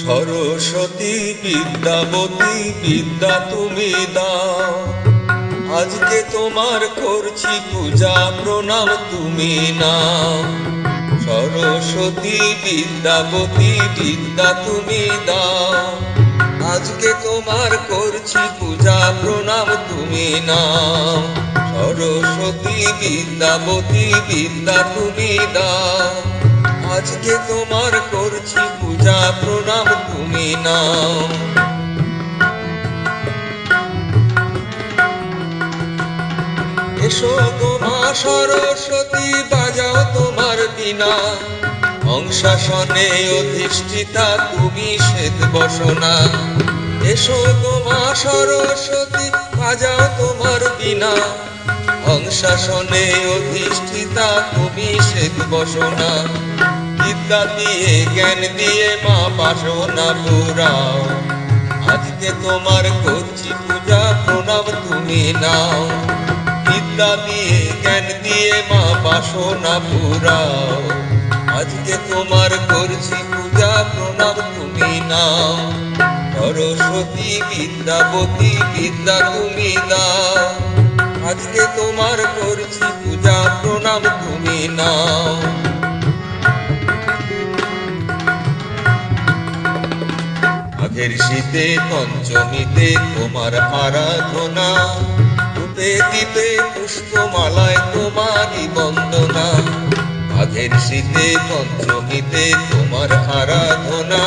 সরস্বতী বিদ্যাবতী বিদ্যা তুমি দাও। আজকে তোমার করছি পূজা, প্রণাম তুমি নাও। সরস্বতী বিদ্যাবতী বিদ্যা তুমি দাও। আজকে তোমার করছি পূজা, প্রণাম তুমি নাও। সরস্বতী বিদ্যাবতী বিদ্যা তুমি দাও। আজকে তোমার করছি পূজা, প্রণাম, তুমি নাও। এসো গো মা সরস্বতী, বাজাও তোমার বিনা অংশাসনে অধিষ্ঠিতা, তুমি শ্বেত বসনা। এসো গো মা সরস্বতী, বাজাও তোমার বিনা অংশাসনে অধিষ্ঠিতা, তুমি শ্বেত বসনা। বিদ্যা দিয়ে, জ্ঞান দিয়ে মা বাসনা পুরাও। আজকে তোমার করছি পূজা, প্রণাম তুমি নাও। বিদ্যা দিয়ে, জ্ঞান দিয়ে মা বাসনা পুরাও। আজকে তোমার করছি পূজা, প্রণাম তুমি নাও। সরস্বতী বিদ্যাবতী বিদ্যা তুমি দাও। আজকে তোমার করছি পূজা, প্রণাম তুমি নাও। আগের শীতে, পঞ্চমীতে তোমার আরাধনা। রূপে দিতে পুষ্পমালায় তোমারই বন্দনা। আগের শীতে, পঞ্চমীতে তোমার আরাধনা।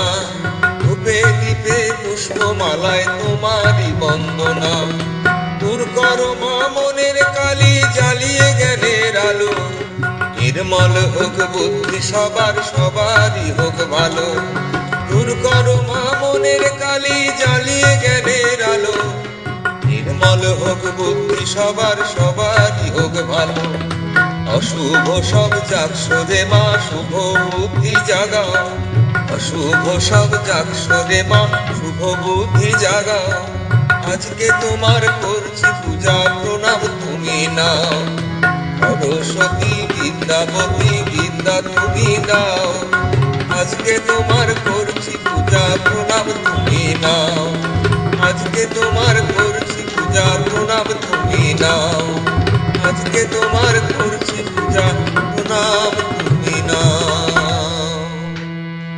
রূপে দিতে পুষ্পমালায় তোমারই বন্দনা। দূর মা মনের কালি, জ্বালিয়ে জ্ঞানের আলো নির্মল হোক বুদ্ধি সবার, সবারই হোক ভালো। দূর করো মা মনের কালি, জ্বালিয়ে জ্ঞানের আলো। নির্মল হোক বুদ্ধি সবার, সবারই হোক ভালো। অশুভ সব যাকসরে মা, শুভ বুদ্ধি জাগাও। অশুভ সব যাকসরে মা, শুভ বুদ্ধি জাগাও। আজকে তোমার করছি পূজা প্রণাম, তুমি নাও। সরস্বতী বিদ্যাবতী বিদ্যা তুমি দাও আজকে তোমার প্রণাম তুমি নাও। আজকে তোমার করছি পূজা প্রণাম তুমি নাও। আজকে তোমার